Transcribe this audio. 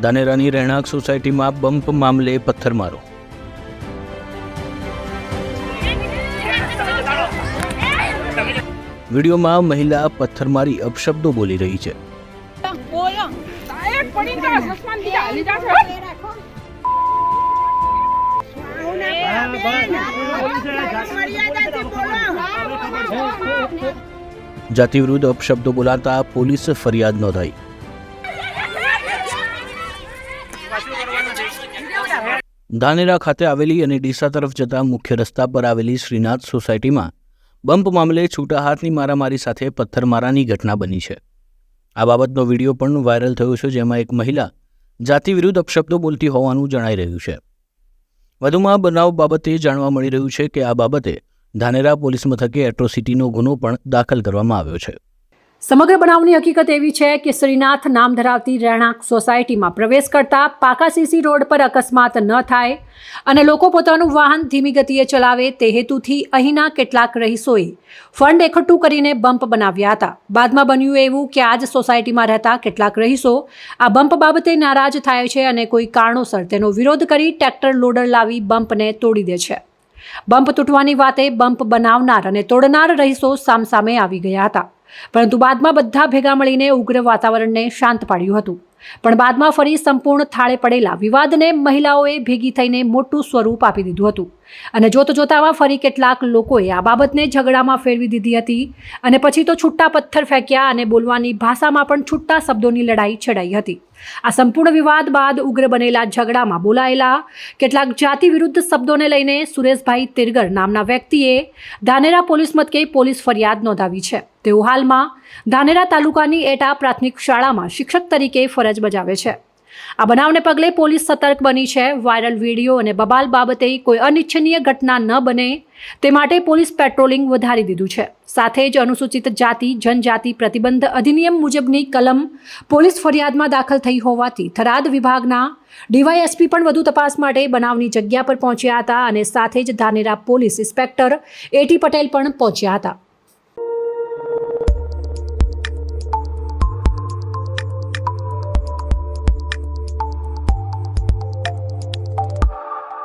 ધાનેરાની રહેણાંક સોસાયટીમાં બમ્પ મામલે પથ્થરમારો. વિડીયોમાં મહિલા પથ્થરમારી અપશબ્દો બોલી રહી છે. બોલો એક પડી ગયા સસમાન બીજા હાલી જાશે જાતિ વિરુદ્ધ અપશબ્દો બોલાતા પોલીસ ફરિયાદ નોંધાઈ. ધાનેરા ખાતે આવેલી અને ડીસા તરફ જતા મુખ્ય રસ્તા પર આવેલી શ્રીનાથ સોસાયટીમાં બમ્પ મામલે છૂટા હાથની મારામારી સાથે પથ્થરમારાની ઘટના બની છે. આ બાબતનો વીડિયો પણ વાયરલ થયો છે, જેમાં એક મહિલા જાતિ વિરુદ્ધ અપશબ્દો બોલતી હોવાનું જણાઈ રહ્યું છે. વધુમાં બનાવ બાબતે જાણવા મળી રહ્યું છે કે આ બાબતે ધાનેરા પોલીસ મથકે એટ્રોસિટીનો ગુનો પણ દાખલ કરવામાં આવ્યો છે. સમગ્ર બનાવની હકીકત એવી છે કે શ્રીનાથ નામ ધરાવતી રહેણાંક સોસાયટીમાં પ્રવેશ કરતા પાકા સીસી રોડ પર અકસ્માત ન થાય અને લોકો પોતાનું વાહન ધીમી ગતિએ ચલાવે તે હેતુથી અહીંના કેટલાક રહીશોએ ફંડ એકઠું કરીને બમ્પ બનાવ્યા હતા. બાદમાં બન્યું એવું કે આ જ સોસાયટીમાં રહેતા કેટલાક રહીશો આ બમ્પ બાબતે નારાજ થાય છે અને કોઈ કારણોસર તેનો વિરોધ કરી ટ્રેક્ટર લોડર લાવી બમ્પને તોડી દે છે. બમ્પ તૂટવાની વાતે બમ્પ બનાવનાર અને તોડનાર રહીશો સામસામે આવી ગયા હતા. પરંતુ બાદમાં બધા ભેગા મળીને ઉગ્ર વાતાવરણને શાંત પાડ્યું હતું. પણ બાદમાં ફરી સંપૂર્ણ થાળે પડેલા વિવાદને મહિલાઓએ ભેગી થઈને મોટું સ્વરૂપ આપી દીધું હતું. અને જોત જોતામાં ફરી કેટલાક લોકોએ આ બાબતને ઝઘડામાં ફેરવી દીધી હતી અને પછી તો છૂટા પથ્થર ફેંક્યા અને બોલવાની ભાષામાં પણ છૂટા શબ્દોની લડાઈ છેડાઈ હતી. આ સંપૂર્ણ વિવાદ બાદ ઉગ્ર બનેલા ઝઘડામાં બોલાયેલા કેટલાક જાતિ વિરુદ્ધ શબ્દોને લઈને સુરેશભાઈ તિરગર નામના વ્યક્તિએ ધાનેરા પોલીસ મથકે પોલીસ ફરિયાદ નોંધાવી છે. તેઓ હાલમાં ધાનેરા તાલુકાની એટા પ્રાથમિક શાળામાં શિક્ષક તરીકે ફરજ બજાવે છે. આ બનાવને પગલે પોલીસ સતર્ક બની છે. વાયરલ વીડિયો અને બબાલ બાબતે કોઈ અનિચ્છનીય ઘટના ન બને તે માટે પોલીસ પેટ્રોલિંગ વધારી દીધું છે. સાથે જ અનુસૂચિત જાતિ, જનજાતિ પ્રતિબંધ અધિનિયમ મુજબની કલમ પોલીસ ફરિયાદમાં દાખલ થઈ હોવાથી થરાદ વિભાગના ડીવાયએસપી પણ વધુ તપાસ માટે બનાવની જગ્યા પર પહોંચ્યા હતા અને સાથે જ Dhanera police inspector A T Patel પણ પહોંચ્યા હતા.